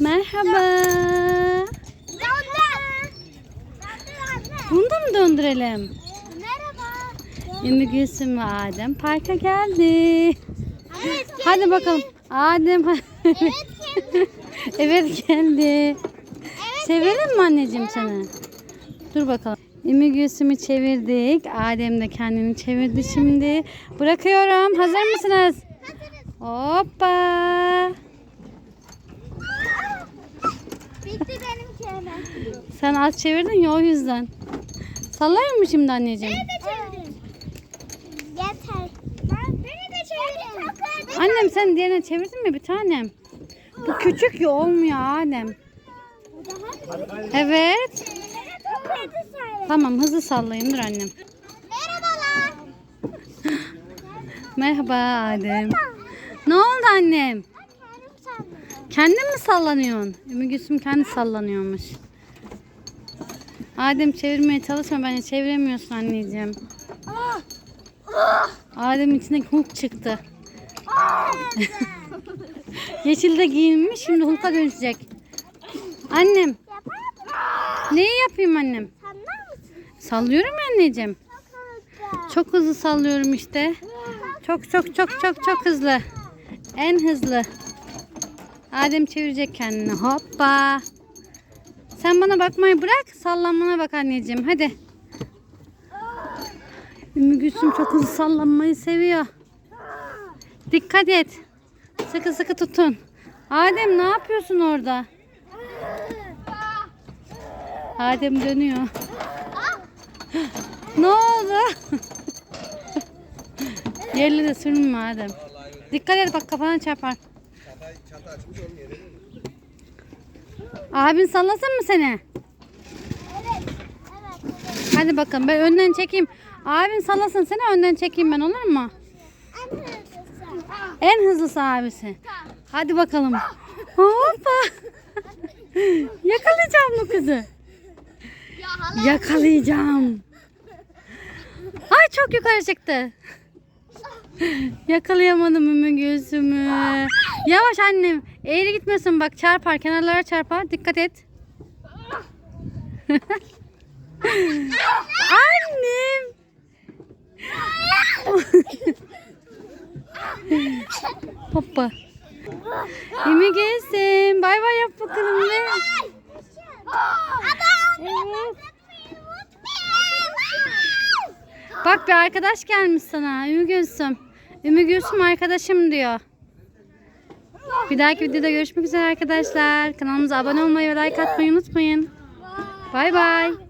Merhaba. Bunu da mı döndürelim? Merhaba. Ümmü Gülsüm ve Adem parka geldi. Evet, Hadi bakalım. Adem. Evet, geldi. evet geldi. Çevirelim mi anneciğim seni? Dur bakalım. Ümmü Gülsüm'ü çevirdik. Adem de kendini çevirdi şimdi. Bırakıyorum. Hazır mısınız? Hoppa. Sen az çevirdin ya o yüzden. Sallayayım mı şimdi anneciğim? Beni de çevirin. Yeter. Ben beni de çevirin. Çok Annem sen diğerine çevirdin mi bir tanem? Bu küçük ya olmuyor Adem. Evet. Tamam hızlı sallayın dur annem. Merhabalar. Merhaba Adem. Ne oldu annem? Kendin mi sallanıyorsun? Ümmü Gülsüm kendi sallanıyormuş. Adem çevirmeye çalışma bence çeviremiyorsun anneciğim. Adem'in içindeki Hulk çıktı. Yeşilde giyinmiş şimdi Hulk'a dönüşecek. Annem neyi yapayım annem? Sallıyorum anneciğim. Çok hızlı sallıyorum işte. Çok çok çok çok çok hızlı. En hızlı. Adem çevirecek kendini. Hoppa. Sen bana bakmayı bırak. Sallanmana bak anneciğim. Hadi. Ümmü Gülsüm çok hızlı sallanmayı seviyor. Dikkat et. Sıkı sıkı tutun. Adem ne yapıyorsun orada? Adem dönüyor. ne oldu? Yerle de sürünme Adem. Dikkat et bak kafana çarpar. Abin sallasın mı seni? Hadi bakalım ben önden çekeyim. Abin sallasın seni önden çekeyim ben olur mu? En hızlısı. En hızlısı abisi. Hadi bakalım. Hoppa. Yakalayacağım bu kızı. Yakalayacağım. Ay çok yukarı çıktı. Yakalayamadım Ümmü Gülsüm'ü. Yavaş annem. Eğri gitmesin bak çarpar. Kenarlara çarpar. Dikkat et. annem. Hoppa. Ümmü Gülsüm. Bay bay yap bakalım. Evet. Bak bir arkadaş gelmiş sana. Ümmü Gülsüm. Ümmü Gülsüm arkadaşım diyor. Bir dahaki videoda görüşmek üzere arkadaşlar. Kanalımıza abone olmayı ve like atmayı unutmayın. Bay bay.